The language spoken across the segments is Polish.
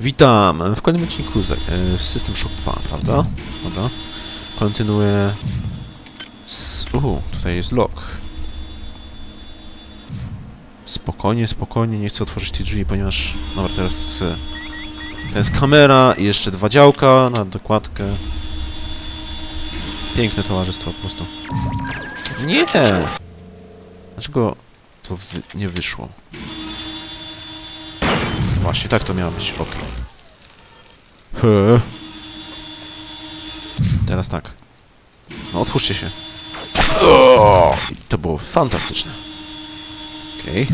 Witam w kolejnym odcinku z, e, System Shock 2, prawda? Dobra. Kontynuuję z... Uhu, tutaj jest lock. Spokojnie, spokojnie, nie chcę otworzyć tych drzwi, ponieważ... Dobra, teraz... E, to jest kamera i jeszcze dwa działka na dokładkę. Piękne towarzystwo po prostu. Nie! Dlaczego to wy nie wyszło? Właśnie, tak to miało być, ok. He. Teraz tak. No, otwórzcie się. O! To było fantastyczne. Okej.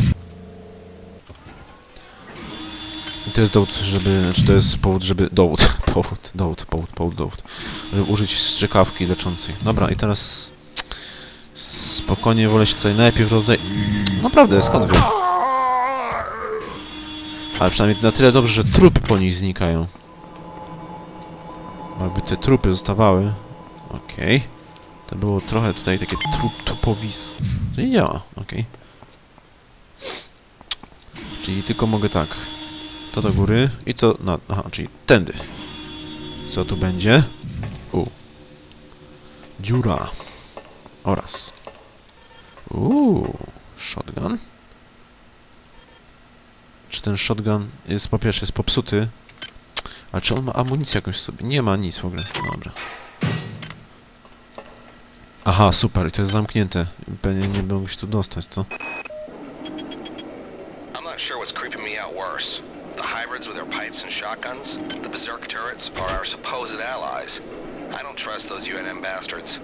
I to jest dowód, żeby... Znaczy to jest powód, żeby... Dowód. Powód, dowód, powód, powód, dowód. Żeby użyć strzykawki leczącej. Dobra, i teraz... Spokojnie wolę się tutaj najpierw rozej... Naprawdę, skąd wiem? Ale przynajmniej na tyle dobrze, że trupy po nich znikają. Jakby te trupy zostawały. Okej. To było trochę tutaj takie trup tupowis. To nie działa, okej. Czyli tylko mogę tak. To do góry i to na... Aha, czyli tędy. Co tu będzie? U. Dziura. Oraz. Uuu. Shotgun. Czy ten shotgun jest po pierwsze jest popsuty? Ale czy on ma amunicję jakąś w sobie? Nie ma nic w ogóle. Dobra. Aha, super. I to jest zamknięte. Pewnie nie mogę się tu dostać, co? I'm not sure what's creeping me out worse. The hybrids with their pipes and shotguns, the berserk turrets, or our supposed allies. I don't trust those UNM bastards.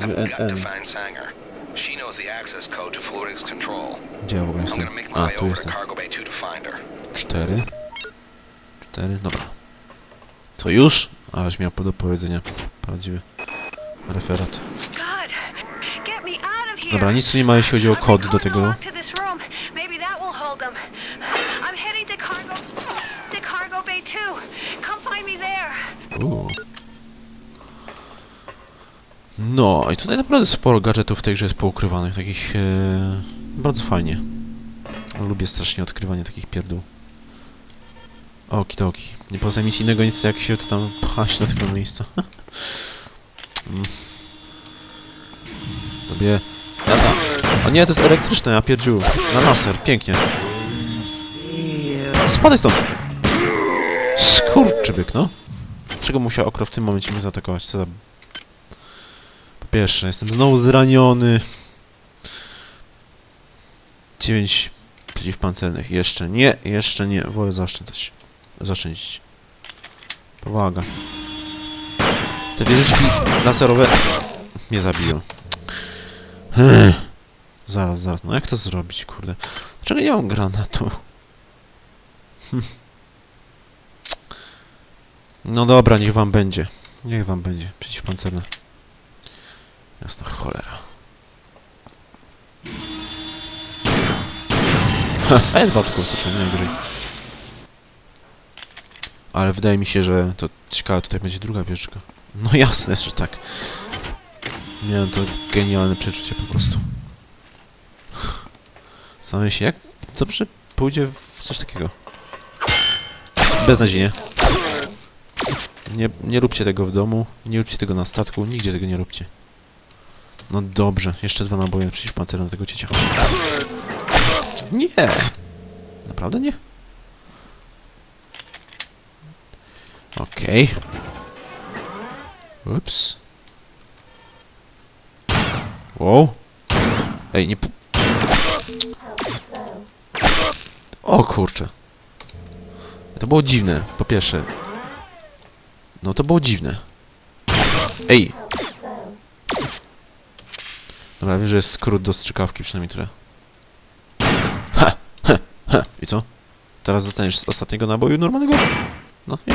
I've got to find Sanger. She knows the access code to Fluidics Control. Gdzie ja w ogóle I'm jestem? gonna make my A, way tu jestem. Cargo Bay 2 to find her. Cztery. Cztery, dobra. To już? Aleś miał do powiedzenia. Prawdziwy referat. God, get me out of here. Dobra, nic tu nie ma, jeśli chodzi o kod do tego. To this room. Maybe that will hold them. I'm heading to cargo to cargo bay 2. Come find me there. Uuu. No, i tutaj naprawdę sporo gadżetów w tej grze jest poukrywanych, takich... E, bardzo fajnie. Lubię strasznie odkrywanie takich pierdół. Okidoki. Nie poza nic innego, nic jak się to tam pchać do tego miejsca. Mm. Sobie... Jazda. O nie, to jest elektryczne, ja pierdziu. Na laser, pięknie. Spadaj stąd! Skurczybyk, no. Dlaczego musiał okro w tym momencie mnie zaatakować? Co za... Po pierwsze, jestem znowu zraniony. 9 przeciwpancernych. Jeszcze nie, jeszcze nie. Wolę zaoszczędzać. Zaoszczędzić. Powaga. Te wieżyczki laserowe mnie zabiją. Zaraz, zaraz. No jak to zrobić, kurde? Dlaczego nie mam granatu? Hm. No dobra, niech wam będzie. Niech wam będzie. Przeciwpancerne. Jasna cholera. A dwa tylko wystarczyło, najwyżej. Ale wydaje mi się, że to ciekawe, tutaj będzie druga wieżyczka. No jasne, że tak. Miałem to genialne przeczucie po prostu. Zastanawiam się, jak dobrze pójdzie w coś takiego. Beznadziejnie. Nie, nie róbcie tego w domu, nie róbcie tego na statku, nigdzie tego nie róbcie. No dobrze, jeszcze dwa naboje przeciwpancerne tego ciecia. Nie! Naprawdę nie? Okej. Ups. Wow. Ej, nie... O kurczę. To było dziwne, po pierwsze. No to było dziwne. Ej! Dobra, że jest skrót do strzykawki, przynajmniej tyle. Ha! Ha! Ha! I co? Teraz zostaniesz z ostatniego naboju normalnego? No, nie.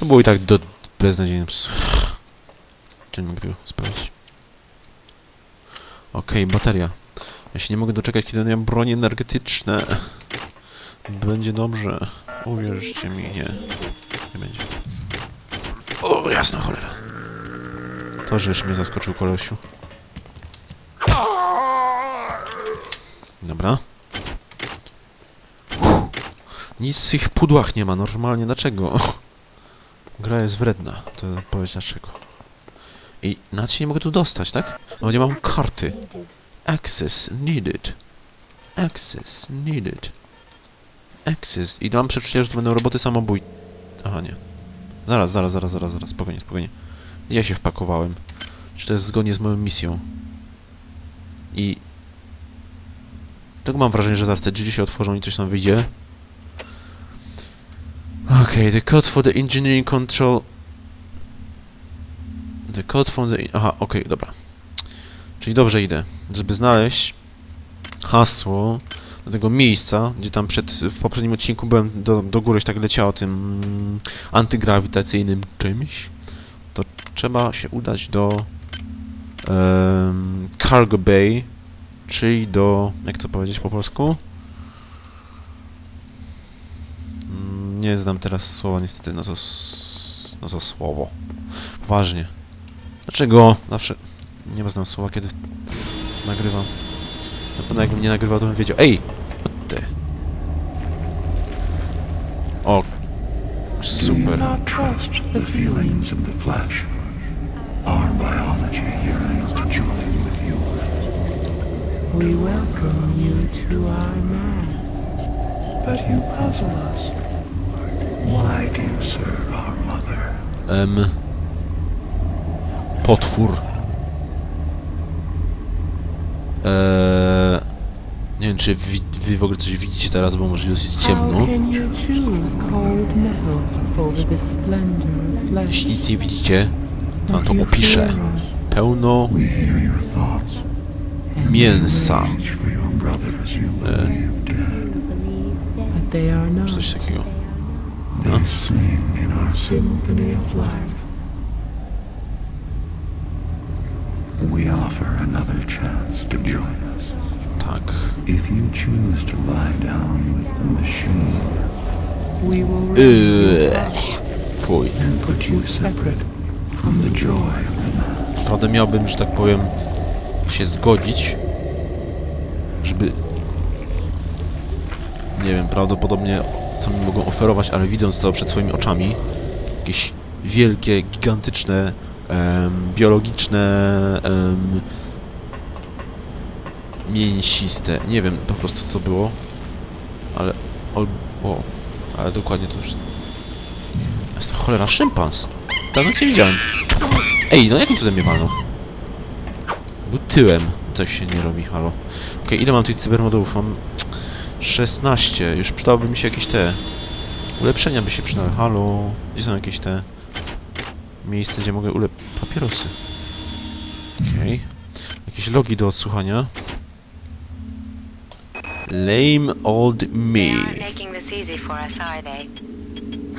To było i tak do... beznadziejne. ps- Czy nie mogę tego sprawdzić? Okej, bateria. Ja się nie mogę doczekać, kiedy będę miał energetyczne. Będzie dobrze. Uwierzcie mi, nie. Nie będzie. O, jasna cholera. To, żeś mnie zaskoczył, kolesiu. Dobra. Nic w tych pudłach nie ma, normalnie. Dlaczego? Gra jest wredna. To powiedz dlaczego. I nawet się nie mogę tu dostać, tak? No nie mam karty. Access needed. Access needed. Access. I mam przeczucie, że to będą roboty samobój... Aha, nie. Zaraz, zaraz, zaraz, zaraz, zaraz. Spokojnie, spokojnie. Ja się wpakowałem? Czy to jest zgodnie z moją misją? I... Tak mam wrażenie, że zaraz te drzwi się otworzą i coś tam wyjdzie. Okay, the code for the engineering control... The code from the... Aha, okej, dobra. Czyli dobrze idę. Żeby znaleźć hasło do tego miejsca, gdzie tam przed, w poprzednim odcinku byłem, do, do góry tak leciało tym antygrawitacyjnym czymś, trzeba się udać do em, Cargo Bay, czyli do, jak to powiedzieć po polsku? Mm, Nie znam teraz słowa niestety, no to, s- no to słowo. Poważnie. Dlaczego zawsze nie znam słowa, kiedy nagrywam? Na pewno jakbym nie nagrywał, to bym wiedział. Ej! Ty. O. Do Super. not trust the feelings of the flesh? Biology yearns to join with yours. We welcome you to our mass. But you puzzle us. Why do you serve our mother? Em. Potwór. Eee, nie wiem, czy wi wy w ogóle coś widzicie teraz, bo może dosyć ciemno. Jeśli nic nie widzicie, to wam to You opiszę. fear us, Pełno We hear your thoughts. and mięsa. Each for your brothers you believe dead. But they are not. Czy coś takiego. They sing in our symphony of life. We offer another chance to join us. Tak. If you choose to lie down with the machine We will Eee, render fuj. and put you separate Naprawdę miałbym, że tak powiem, się zgodzić, żeby... Nie wiem, prawdopodobnie co mi mogą oferować, ale widząc to przed swoimi oczami, jakieś wielkie, gigantyczne, em, biologiczne, em, mięsiste, nie wiem po prostu co było, ale... O, ale dokładnie to już... Jest to cholera szympans. Dawno cię widziałem. Ej, no jak mi tutaj mnie walną? Był tyłem. To się nie robi, halo. Okej, ile mam tych cybermodułów? Mam 16. Już przydałoby mi się jakieś te... Ulepszenia by się przydały. Halo. Gdzie są jakieś te... Miejsce, gdzie mogę ulep... Papierosy. Okej. Jakieś logi do odsłuchania. Lame old me.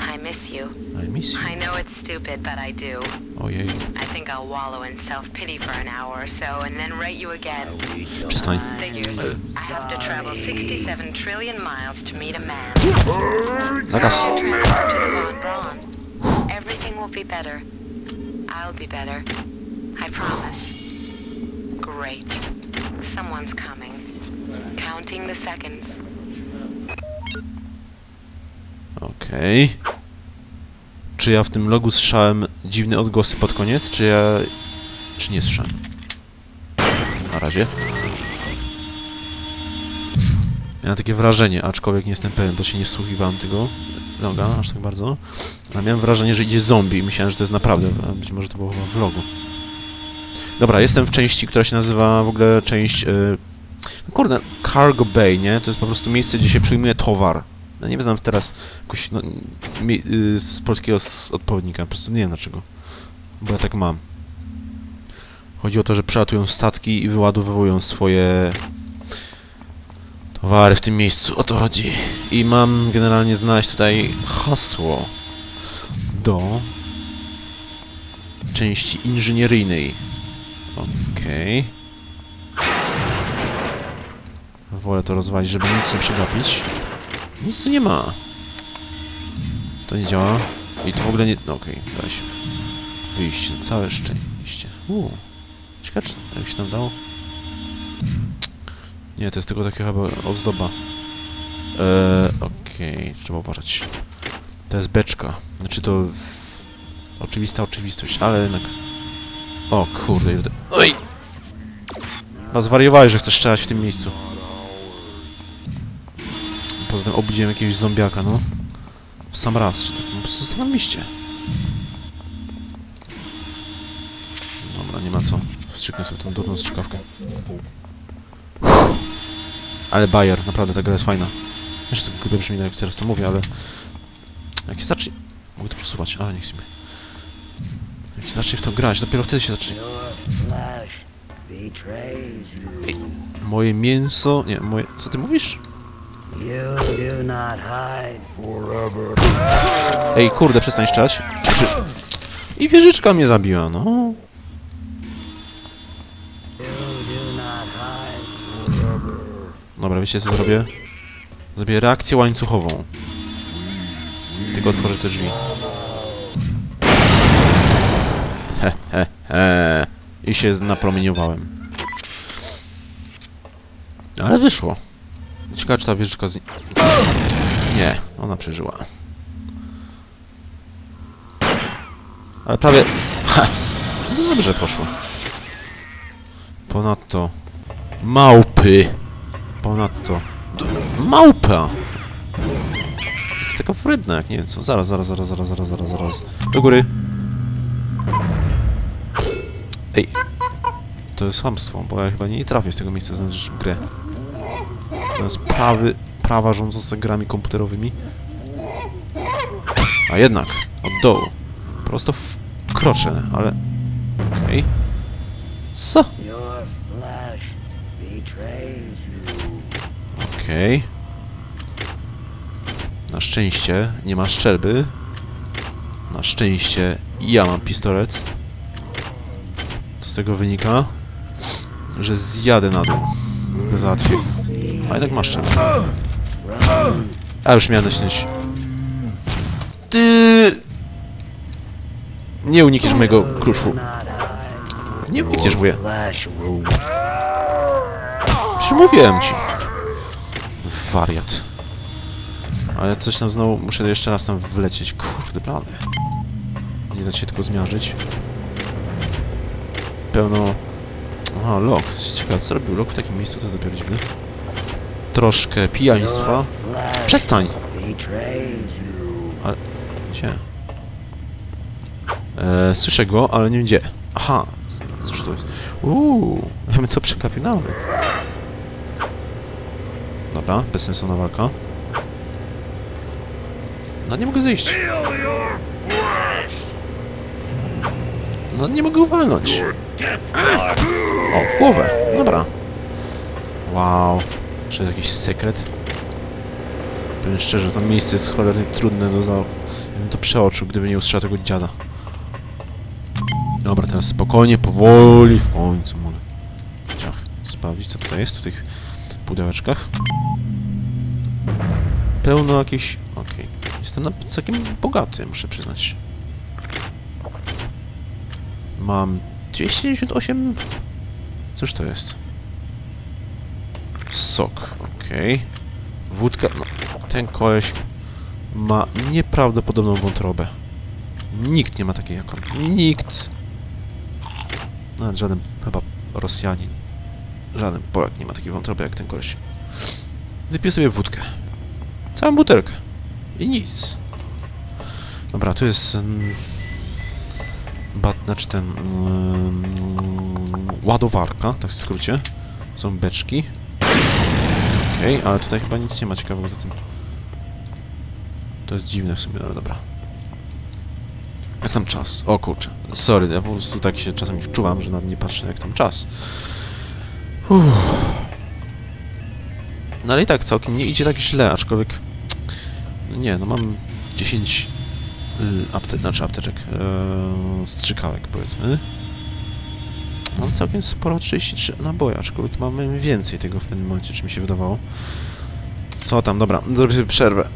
Aren't making this easy for us, are they? I miss you. I miss you. I know it's stupid, but I do. Oh yeah. I think I'll wallow in self-pity for an hour or so and then write you again. Przestań. Figures. I have to travel 67 trillion miles to meet a man. Zakaz. To transfer to the Von Braun. Everything will be better. I'll be better. I promise. Great. Someone's coming. Counting the seconds. Okej. Czy ja w tym logu słyszałem dziwne odgłosy pod koniec, czy ja... czy nie słyszałem? Na razie. Miałem takie wrażenie, aczkolwiek nie jestem pewien, bo się nie wsłuchiwałem tego loga aż tak bardzo. Ale miałem wrażenie, że idzie zombie i myślałem, że to jest naprawdę, być może to było chyba w logu. Dobra, jestem w części, która się nazywa w ogóle część... Yy, no kurde, Cargo Bay, nie? To jest po prostu miejsce, gdzie się przyjmuje towar. No nie znam teraz jakoś, no, mi, y, z polskiego odpowiednika, po prostu nie wiem dlaczego. Bo ja tak mam. Chodzi o to, że przelatują statki i wyładowują swoje towary w tym miejscu. O to chodzi. I mam generalnie znaleźć tutaj hasło do części inżynieryjnej. Okej. Wolę to rozwalić, żeby nic nie przegapić. Nic tu nie ma. To nie działa. I to w ogóle nie... No okej, da się. Wyjście, całe szczęście. Uuu. Ciekawe, jak się tam dało? Nie, to jest tylko taka chyba ozdoba. Eee, okej. Okej, trzeba uważać. To jest beczka. Znaczy to... Oczywista oczywistość, ale jednak... O kurde, Oj! Chyba zwariowałeś, że chcesz strzelać w tym miejscu. Poza tym obudziłem jakiegoś zombiaka, no. W sam raz, czy to po prostu zarobiście. Dobra, nie ma co. Wstrzyknę sobie tą durną strzykawkę. Ale Bayer, naprawdę ta gra jest fajna. Wiesz, to głupio brzmi, jak teraz to mówię, ale... Jak się zacznie... Mogę to przesuwać, ale nie chcę mi. Jak się zacznie w to grać, dopiero wtedy się zacznie... Moje mięso... Nie, moje... Co ty mówisz? Ej, kurde, przestań. Czy... I wieżyczka mnie zabiła, no. Dobra, wiecie co zrobię? Zrobię reakcję łańcuchową. Tylko otworzę te drzwi. He, he, he. I się napromieniowałem. Ale wyszło. Ciekawe, czy ta wieżyczka z... Nie, ona przeżyła. Ale prawie... Ha! No dobrze poszło. Ponadto... Małpy! Ponadto... Małpa! To taka wredna, jak nie wiem co. Zaraz, zaraz, zaraz, zaraz, zaraz, zaraz, zaraz. Do góry! Ej! To jest chamstwo, bo ja chyba nie trafię z tego miejsca znaleźć grę. Jest prawy, prawa rządzące grami komputerowymi. A jednak, od dołu. Prosto w krocze, ale... Okej. Co? Betrays you. Okej. Na szczęście nie ma strzelby. Na szczęście ja mam pistolet. Co z tego wynika? Że zjadę na dół. Załatwię. A jednak masz strzelbę. A już miałem nacisnąć. Ty! Nie unikniesz mojego hide. Nie unikniesz, wuja. Przecież mówiłem ci. Wariat. Ale coś tam znowu... Muszę jeszcze raz tam wlecieć. Kurde, blady. Nie da się tylko zmiażdżyć. Pełno... Aha, Lok. Ciekawe, co robił Lok w takim miejscu, to dopiero dziwne. Troszkę pijaństwa. Przestań! you. Gdzie? E, słyszę go, ale nie wiem gdzie. Aha! Cóż to jest? Uuu, my to przekapinamy. Dobra, bezsensowna walka. No nie mogę zejść. No nie mogę uwalnąć. O, w głowę. Dobra. Wow. Czy jakiś sekret? Powiem szczerze, to miejsce jest cholernie trudne do za... Ja bym to przeoczył, gdyby nie usłyszał tego dziada. Dobra, teraz spokojnie, powoli, w końcu mogę. Ciach, sprawdzić co tutaj jest w tych pudełeczkach. Pełno jakichś... Okej. Jestem na... całkiem bogaty, muszę przyznać. Mam 298... Cóż to jest? Sok, okej. Wódka... No, ten koleś ma nieprawdopodobną wątrobę. Nikt nie ma takiej jak on. Nikt. Nawet żaden chyba Rosjanin. Żaden Polak nie ma takiej wątroby jak ten koleś. Wypiję sobie wódkę. Całą butelkę. I nic. Dobra, tu jest... Mm, bat, znaczy ten... Mm, ładowarka, tak w skrócie. Są beczki. Okej, ale tutaj chyba nic nie ma ciekawego za tym. To jest dziwne w sumie, ale dobra. Jak tam czas? O kurczę. Sorry, ja po prostu tak się czasami wczuwam, że nawet nie patrzę jak tam czas. Uff. No ale i tak całkiem nie idzie tak źle, aczkolwiek... No nie, no mam 10 y, apte znaczy apteczek, yy, strzykałek powiedzmy. Mam całkiem sporo 33 naboje, aczkolwiek mamy więcej tego w pewnym momencie, czy mi się wydawało. Co tam, dobra, zrobię sobie przerwę.